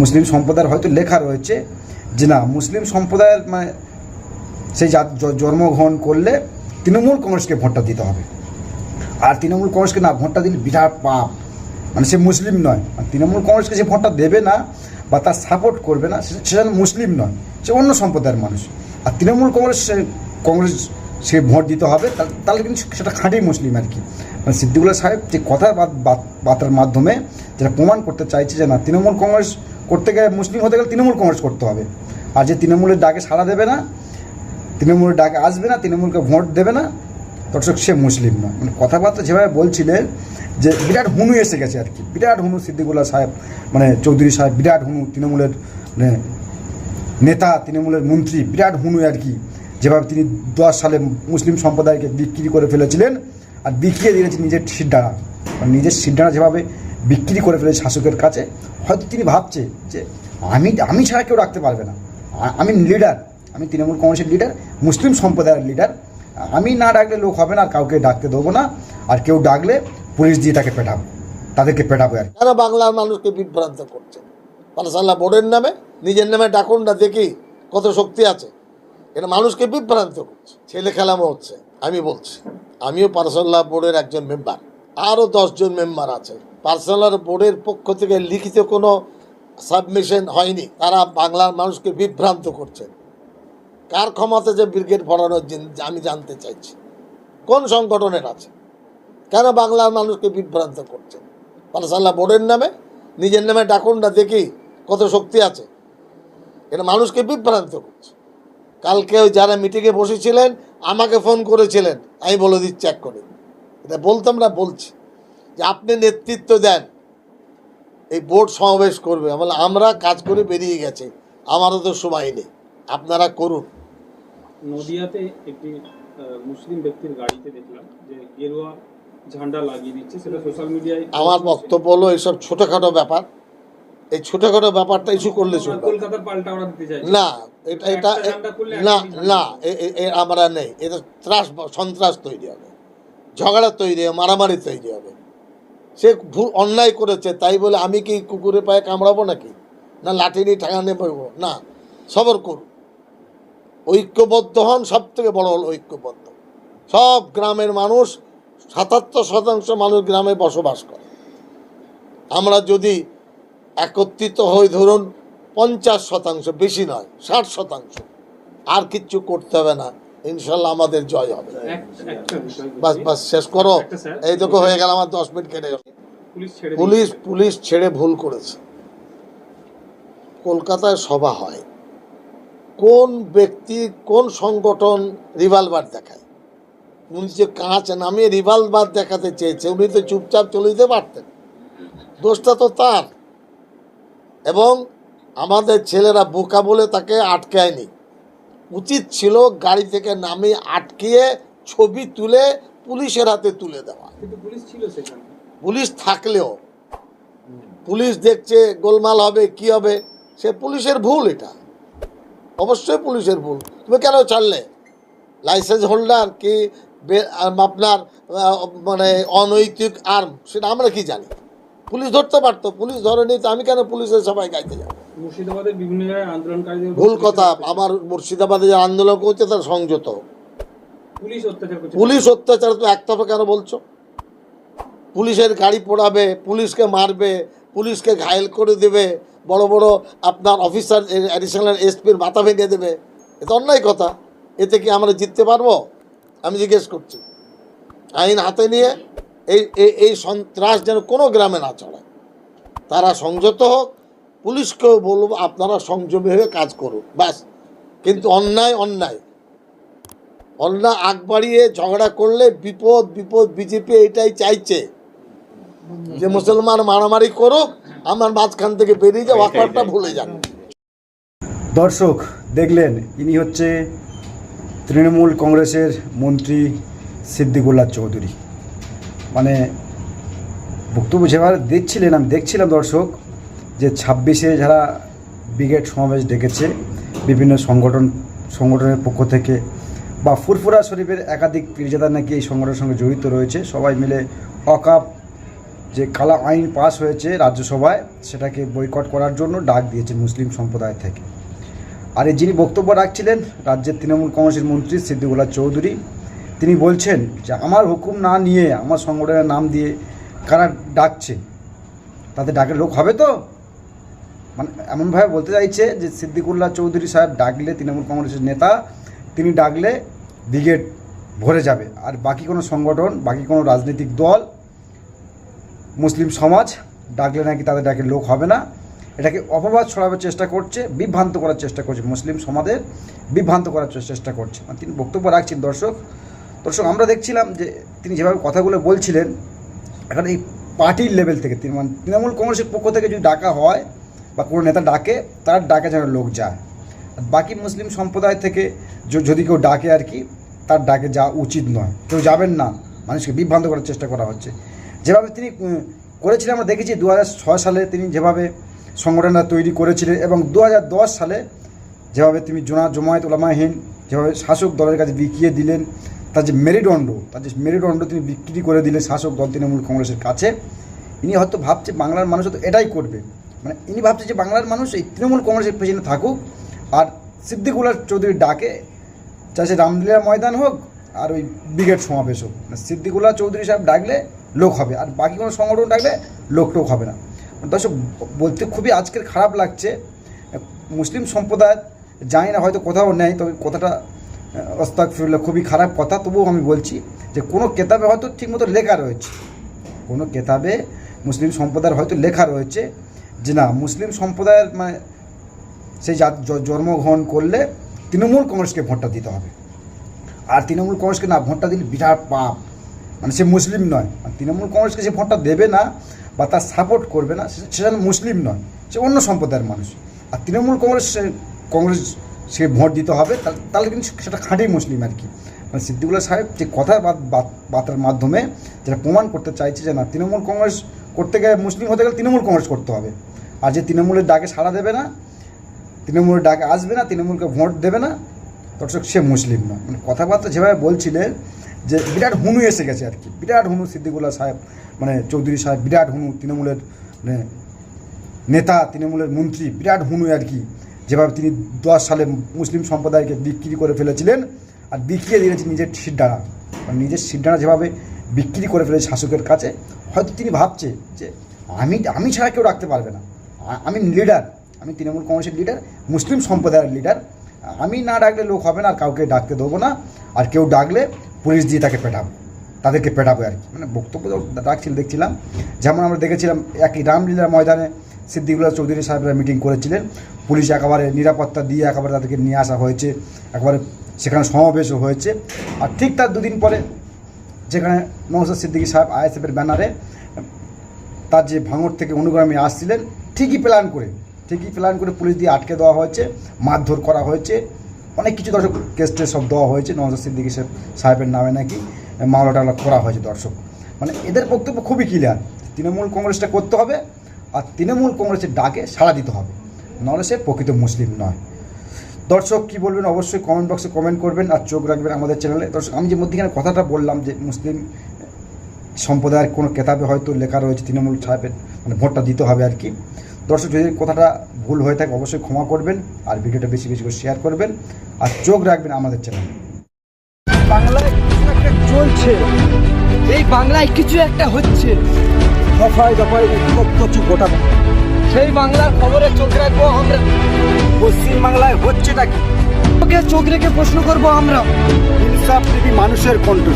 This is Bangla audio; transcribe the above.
মুসলিম সম্প্রদায়ের হয়তো লেখা রয়েছে যে না, মুসলিম সম্প্রদায়ের মানে সেই জন্মগ্রহণ করলে তৃণমূল কংগ্রেসকে ভোটটা দিতে হবে। আর তৃণমূল কংগ্রেসকে না, ভোটটা দিলে বিরাট পাপ। মানে সে মুসলিম নয়। তৃণমূল কংগ্রেসকে সে ভোটটা দেবে না বা তার সাপোর্ট করবে না, সে যেন মুসলিম নয়, সে অন্য সম্প্রদায়ের মানুষ। আর তৃণমূল কংগ্রেস কংগ্রেস সে ভোট দিতে হবে, তাহলে কিন্তু সেটা খাঁটি মুসলিম আর কি। মানে সিদ্দিকুল্লাহ সাহেব যে কথা বার্তার মাধ্যমে যেটা প্রমাণ করতে চাইছে যে না, তৃণমূল কংগ্রেস করতে গেলে মুসলিম হতে গেলে তৃণমূল কংগ্রেস করতে হবে। আর যে তৃণমূলের ডাকে সাড়া দেবে না, তৃণমূলের ডাকে আসবে না, তৃণমূলকে ভোট দেবে না, দর্শক, সে মুসলিম না মানে কথাবার্তা যেভাবে বলছিলেন যে বিরাট হুনু এসে গেছে আর কি। বিরাট হুনু, সিদ্দিকুল্লাহ সাহেব মানে চৌধুরী সাহেব, বিরাট হুনু, তৃণমূলের মানে নেতা, তৃণমূলের মন্ত্রী, বিরাট হুনু আর কি, যেভাবে তিনি দশ সালে মুসলিম সম্প্রদায়কে বিক্রি করে ফেলেছিলেন আর বিক্রিয়ে দিয়েছেন নিজের সিদ্ধারা মানে নিজের সিদ্ধারা যেভাবে বিক্রি করে ফেলে শাসকের কাছে, হয়তো তিনি ভাবছে যে আমি আমি ছাড়া কেউ রাখতে পারবে না। আমি লিডার আমি তৃণমূল কংগ্রেসের লিডার মুসলিম সম্প্রদায়ের লিডার আমি না ডাকলে লোক হবে না আর কাউকে ডাকতে দেবো না। আর কেউ ডাকলে পুলিশ দিয়ে তাকে পেটাবো, তাদেরকে পেটাবো আর। কেন বাংলার মানুষকে বিভ্রান্ত করছে। পালসাল্লাহ বোর্ডের নামে, নিজের নামে ডাকুন না, দেখি কত শক্তি আছে। এটা মানুষকে বিভ্রান্ত করছে। ছেলে খেলামো হচ্ছে, আমি বলছি। আমিও পারসাল্লাহ বোর্ডের একজন মেম্বার আরও দশজন মেম্বার আছে। পার্সোনাল বোর্ডের পক্ষ থেকে লিখিত কোনো সাবমিশন হয়নি। তারা বাংলার মানুষকে বিভ্রান্ত করছেন কার ক্ষমতা যে ব্রিগেড ভরানোর জিন- আমি জানতে চাইছি। কোন সংগঠনের আছে? কেন বাংলার মানুষকে বিভ্রান্ত করছেন পালসাল্লাহ বোর্ডের নামে? নিজের নামে ডাকুন না, দেখি কত শক্তি আছে। এটা মানুষকে বিভ্রান্ত করছে। কালকে ওই যারা মিটিংয়ে বসেছিলেন, আমাকে ফোন করেছিলেন। আমি বলে দিচ্ছি এক করে। এটা বলতাম না, বলছি। যে আপনি নেতৃত্ব দেন এই বোর্ড সমাবেশ করবে। বলে আমরা কাজ করে বেরিয়ে গেছে আমারও তো সময় নেই আপনারা করুন। নদিয়াতে একটি মুসলিম ব্যক্তির গাড়িতে দেখলাম যে গেরুয়া ঝান্ডা লাগিয়ে দিচ্ছে সেটা সোশ্যাল মিডিয়ায় আমার বক্তব্য হলো এইসব ছোটোখাটো ব্যাপার। এই ছোটোখাটো ব্যাপারটা ইস্যু করলে না। কলকাতার পাল্টা ওরা দিতে চাই না এটা এটা না না আমরা নেই। এটা ত্রাস সন্ত্রাস তৈরি হবে। ঝগড়া তৈরি হবে মারামারি তৈরি হবে। সে ভুল অন্যায় করেছে, তাই বলে আমি কি কুকুরের পায়ে কামড়াবো নাকি? না লাঠি নিয়ে ঠাঙানে পড়ব না। সবর করুন। ঐক্যবদ্ধ হন সব থেকে বড় হল ঐক্যবদ্ধ। সব গ্রামের মানুষ সাতাত্তর শতাংশ মানুষ গ্রামে বসবাস করে। আমরা যদি একত্রিত হই, ধরুন, পঞ্চাশ শতাংশ, বেশি নয়, ষাট শতাংশ, আর কিচ্ছু করতে হবে না। ইনশাল্লাহ আমাদের জয় হবে। বাস বাস শেষ করো। এই দেখো হয়ে গেল আমার দশ মিনিট কেটে গেল। পুলিশ পুলিশ পুলিশ ছেড়ে ভুল করেছে। কলকাতায় সভা হয়। কোন ব্যক্তি কোন সংগঠন রিভলভার দেখায়? উনি যে কাঁচ নামিয়ে রিভলভার দেখাতে চেয়েছে উনি তো চুপচাপ চলে যেতে পারতেন। দোষটা তো তার। এবং আমাদের ছেলেরা বোকা বলে তাকে আটকায়নি। উচিত ছিল গাড়ি থেকে নামিয়ে আটকিয়ে ছবি তুলে পুলিশের হাতে তুলে দেওয়া। পুলিশ ছিল সেখানে। পুলিশ থাকলেও। পুলিশ দেখছে গোলমাল হবে কি হবে সে পুলিশের ভুল এটা। অবশ্যই পুলিশের ভুল। তুমি কেন ছাড়লে? লাইসেন্স হোল্ডার কি আপনার মানে অনৈতিক আর্ম সেটা আমরা কি জানি? পুলিশ ধরতে পারতো পুলিশ ধরেনি তো আমি কেন পুলিশের সবাই গাইতে যাব? মুর্শিদাবাদের বিভিন্ন জায়গায় আন্দোলনকারীদের ভুল কথা আমার মুর্শিদাবাদে যে আন্দোলন করছে তার সংযত। পুলিশ অত্যাচার করছে। পুলিশ অত্যাচার তো একতরফা কেন বলছো? পুলিশের গাড়ি পোড়াবে পুলিশকে মারবে পুলিশকে ঘায়েল করে দেবে বড় বড় আপনার অফিসার অ্যাডিশনাল এসপির মাথা ভেঙে দেবে। এ তো অন্যায় কথা। এতে কি আমরা জিততে পারব? আমি জিজ্ঞেস করছি। আইন হাতে নিয়ে এই এই সন্ত্রাস যেন কোনো গ্রামে না চড়ে তারা সংযত হোক পুলিশকেও বলব আপনারা সংযমী হয়ে কাজ করুন ব্যাস। কিন্তু অন্যায় অন্যায়। অন্যায় আগ বাড়িয়ে ঝগড়া করলে বিপদ বিপদ বিজেপি এটাই চাইছে। যে মুসলমান মারামারি করুক আমার মাঝখান থেকে বেরিয়ে যাও আকারটা ভুলে যান। দর্শক দেখলেন ইনি হচ্ছে তৃণমূল কংগ্রেসের মন্ত্রী সিদ্দিকুল্লাহ চৌধুরী। মানে বক্তব্য যেভাবে দেখছিলেন আমি দেখছিলাম দর্শক যে ছাব্বিশে যারা ব্রিগেড সমাবেশ ডেকেছে, বিভিন্ন সংগঠন, সংগঠনের পক্ষ থেকে বা ফুরফুরা শরীফের একাধিক পীরজাদা নাকি এই সংগঠনের সঙ্গে জড়িত রয়েছে, সবাই মিলে অকাপ যে কালা আইন পাস হয়েছে রাজ্যসভায়, সেটাকে বয়কট করার জন্য ডাক দিয়েছে মুসলিম সম্প্রদায় থেকে। আর যিনি বক্তব্য রাখছিলেন, রাজ্যের তৃণমূল কংগ্রেসের মন্ত্রী সিদ্দিকুল্লাহ চৌধুরী, তিনি বলছেন যে আমার হুকুম না নিয়ে, আমার সংগঠনের নাম দিয়ে কারা ডাকছে, তাতে ডাকের লোক হবে তো? মানে এমনভাবে বলতে চাইছে যে সিদ্দিকুল্লাহ চৌধুরী সাহেব ডাকলে তৃণমূল কংগ্রেসের নেতা, তিনি ডাকলে ব্রিগেড ভরে যাবে। আর বাকি কোনো সংগঠন, বাকি কোনো রাজনৈতিক দল, মুসলিম সমাজ ডাকলে নাকি তাদের ডাকে লোক হবে না। এটাকে অপবাদ ছড়াবার চেষ্টা করছে, বিভ্রান্ত করার চেষ্টা করছে, মুসলিম সমাজের বিভ্রান্ত করার চেষ্টা করছে। মানে তিনি বক্তব্য রাখছেন দর্শক। দর্শক, আমরা দেখছিলাম যে তিনি যেভাবে কথাগুলো বলছিলেন, এখন এই পার্টির লেভেল থেকে মানে তৃণমূল কংগ্রেসের পক্ষ থেকে যদি ডাকা হয় বা কোনো নেতা ডাকে, তার ডাকে যেন লোক যায়। বাকি মুসলিম সম্প্রদায় থেকে যদি কেউ ডাকে আর কি, তার ডাকে যাওয়া উচিত নয়। কেউ যাবেন না, মানুষকে বিভ্রান্ত করার চেষ্টা করা হচ্ছে। যেভাবে তিনি করেছিলেন, আমরা দেখেছি দু হাজার ছয় সালে তিনি যেভাবে সংগঠনটা তৈরি করেছিলেন এবং দু হাজার দশ সালে যেভাবে তিনি জোনা জমায়েত ওলামাহীন যেভাবে শাসক দলের কাছে বিকিয়ে দিলেন, তার যে মেরুদণ্ড, তার যে মেরুদণ্ড তিনি বিক্রি করে দিলেন শাসক দল তৃণমূল কংগ্রেসের কাছে, ইনি হয়তো ভাবছে বাংলার মানুষ তো এটাই করবে। মানে ইনি ভাবছে যে বাংলার মানুষ এই তৃণমূল কংগ্রেসের পেছনে থাকুক, আর সিদ্দিকুল্লাহ চৌধুরীর ডাকে। সে রামলীলা ময়দান হোক, আর ওই ব্রিগেড সমাবেশ হোক। মানে সিদ্দিকুল্লাহ চৌধুরী সাহেব ডাকলে লোক হবে, আর বাকি কোনো সংগঠন ডাকলে লোক টোক হবে না। দর্শক, বলতে খুবই আজকের খারাপ লাগছে। মুসলিম সম্প্রদায় জানি না, হয়তো কোথাও নেই, তবে কথাটা অস্তাক ফিরলে খুবই খারাপ কথা। তবুও আমি বলছি যে কোনো কেতাবে হয়তো ঠিকমতো লেখা রয়েছে। কোনো কেতাবে মুসলিম সম্প্রদায়ের হয়তো লেখা রয়েছে। যে না, মুসলিম সম্প্রদায়ের মানে সেই জন্মগ্রহণ করলে তৃণমূল কংগ্রেসকে ভোটটা দিতে হবে। আর তৃণমূল কংগ্রেসকে না, ভোটটা দিলে বিরাট পাপ। মানে সে মুসলিম নয়। তৃণমূল কংগ্রেসকে যে ভোটটা দেবে না বা তার সাপোর্ট করবে না, সে- সে যেন মুসলিম নয়, সে অন্য সম্প্রদায়ের মানুষ। আর তৃণমূল কংগ্রেস, সে- কংগ্রেস সে ভোট দিতে হবে, তাহলে কিন্তু সেটা খাঁটি মুসলিম আর কি। মানে সিদ্দিকুল্লাহ সাহেব যে কথার বার্তার মাধ্যমে যেটা প্রমাণ করতে চাইছে যে না, তৃণমূল কংগ্রেস করতে গেলে মুসলিম হতে গেলে তৃণমূল কংগ্রেস করতে হবে। আর যে তৃণমূলের ডাকে সাড়া দেবে না, তৃণমূলের ডাকে আসবে না, তৃণমূলকে ভোট দেবে না, দর্শক, সে মুসলিম না মানে কথাবার্তা যেভাবে বলছিলেন যে বিরাট হুনু এসে গেছে আর কি। বিরাট হুনু, সিদ্দিকুল্লাহ সাহেব মানে চৌধুরী সাহেব, বিরাট হুনু, তৃণমূলের মানে নেতা, তৃণমূলের মন্ত্রী, বিরাট হুনু আর কি, যেভাবে তিনি দশ সালে মুসলিম সম্প্রদায়কে বিক্রি করে ফেলেছিলেন আর বিক্রিয়ে দিয়েছেন নিজের সিডানা মানে নিজের সিডানা যেভাবে বিক্রি করে ফেলেছে শাসকের কাছে, হয়তো তিনি ভাবছে যে আমি আমি ছাড়া কেউ রাখতে পারবে না। আমি লিডার আমি তৃণমূল কংগ্রেসের লিডার মুসলিম সম্প্রদায়ের লিডার আমি না ডাকলে লোক হবে না, আর কাউকে ডাকতে দেবো না। আর কেউ ডাকলে পুলিশ দিয়ে তাকে পেটাবো, তাদেরকে পেটাবো আর কি। মানে বক্তব্য রাখছিল, দেখছিলাম। যেমন আমরা দেখেছিলাম, একই রামলীলার ময়দানে সিদ্দিকুল্লাহ চৌধুরী সাহেবরা মিটিং করেছিলেন। পুলিশ একেবারে নিরাপত্তা দিয়ে একেবারে তাদেরকে নিয়ে আসা হয়েছে, একেবারে সেখানে সমাবেশও হয়েছে। আর ঠিক তার দুদিন পরে যেখানে নৌসাদ সিদ্দিকী সাহেব আইএসএফের ব্যানারে তার যে ভাঙড় থেকে অনুগামী আসছিলেন, ঠিকই প্ল্যান করে, ঠিকই প্ল্যান করে পুলিশ দিয়ে আটকে দেওয়া হয়েছে, মারধর করা হয়েছে, অনেক কিছু দর্শক কেস টেস সব দেওয়া হয়েছে নওয়াজ সিদ্দিকী সাহেব সাহেবের নামে নাকি মামলা টামলা করা হয়েছে দর্শক। মানে এদের বক্তব্য খুবই ক্লিয়ার তৃণমূল কংগ্রেসটা করতে হবে আর তৃণমূল কংগ্রেসের ডাকে সাড়া দিতে হবে। নাহলে সে প্রকৃত মুসলিম নয়। দর্শক কি বলবেন অবশ্যই কমেন্ট বক্সে কমেন্ট করবেন আর চোখ রাখবেন আমাদের চ্যানেলে দর্শক আমি যে মধ্যেখানে কথাটা বললাম যে মুসলিম সম্প্রদায়ের কোনো কেতাবে হয়তো লেখা রয়েছে তৃণমূল সাহেবের মানে ভোটটা দিতে হবে আর কি। দর্শক যদি কথাটা ভুল হয়ে থাকে অবশ্যই ক্ষমা করবেন আর ভিডিওটা বেশি বেশি করে শেয়ার করবেন আর চোখ রাখবেন আমাদের চ্যানেলে বাংলায় কিছু একটা চলছে এই বাংলায় কিছু একটা হচ্ছে। দফায় দফায় উৎপত্তি গোটা সেই বাংলার খবরে চোখ রাখব আমরা। পশ্চিম বাংলায় হচ্ছেটা কি? চোখ রেখে প্রশ্ন করব আমরা। ইনসাফ মানুষের কণ্ঠ